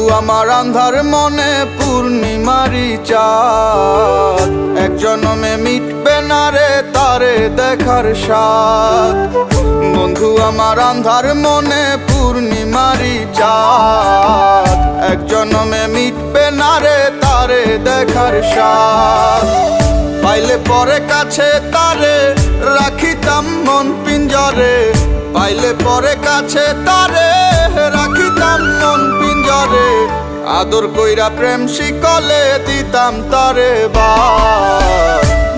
আমার আন্ধার মনে পূর্ণিমারি চাঁদ। এক জনমে মিটবে না রে তারে দেখার স্বাদ। বন্ধু, আমার আন্ধার মনে পূর্ণিমারি চাঁদ। এক জনমে মিটবে না রে তারে দেখার স্বাদ। পাইলে পরে কাছে তারে রাখিতাম মন পিঞ্জরে। পাইলে পরে কাছে তারে রাখিতাম মন পিঞ্জরে আদর কইরা প্রেম শিকলে দিতাম তারে বা।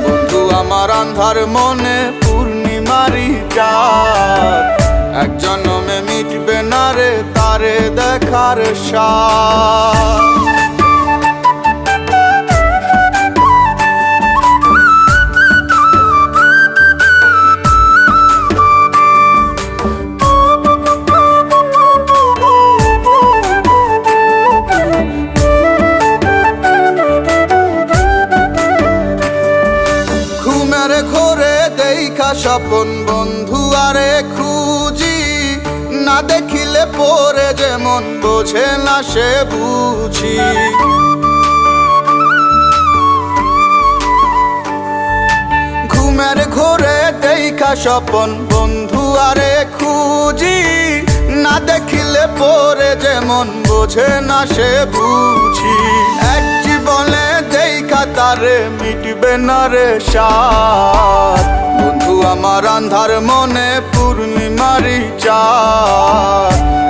বন্ধু, আমার আন্ধার মনে পূর্ণিমারি চার এক জন্মে মিটবে না রে, তারে দেখার স্বাদ স্বপন বন্ধু আরে খুঁজি, না দেখিলে পরে যেমন বোঝে না সে বুঝি। ঘুমের ঘোরে দেখা স্বপন বন্ধু আরে খুঁজি, না দেখিলে পরে যেমন বোঝে না সে বুঝি। এক জীবনে দেখা তারে মিটবে না রে বন্ধু আমার আন্ধার মনে পূর্ণিমারি চাঁদ।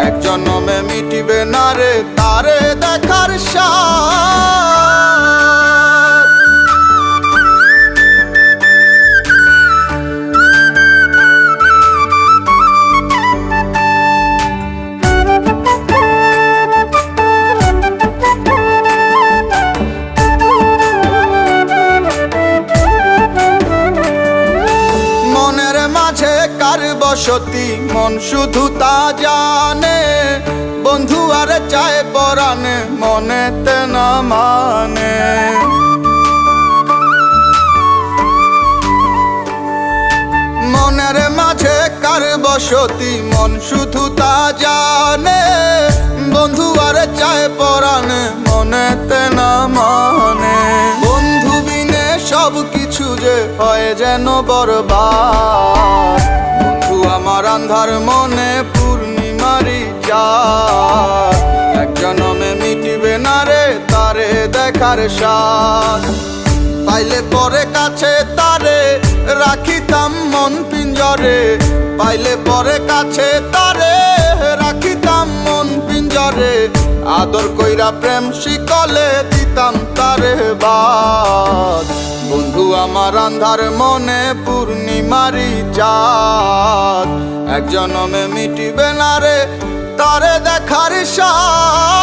বসতি মন শুধু তা জানে। বন্ধু আর চায় পরানে মনেতে না মানে। মনের মাঝে কার বসতি, মন শুধু তা জানে। বন্ধু আর চায় পরানে মনেতে না মানে। বন্ধু বিনে সব কিছু যে হয় যেন বরবাদ। আন্ধার মনে পূর্ণিমারি চাঁদ এক জনমে মিটিবে না রে তারে দেখার স্বাদ পাইলে পরে কাছে তারে রাখিতাম মন পিঞ্জরে। পাইলে পরে কাছে তারে রাখিতাম মন পিঞ্জরে। আদর কইরা প্রেম শিকলে দিতাম তারে বাদ। আমার আন্ধার মনে পূর্ণিমারি চাঁদ। এক জনমে মিটিবে না রে তারে দেখার সাথ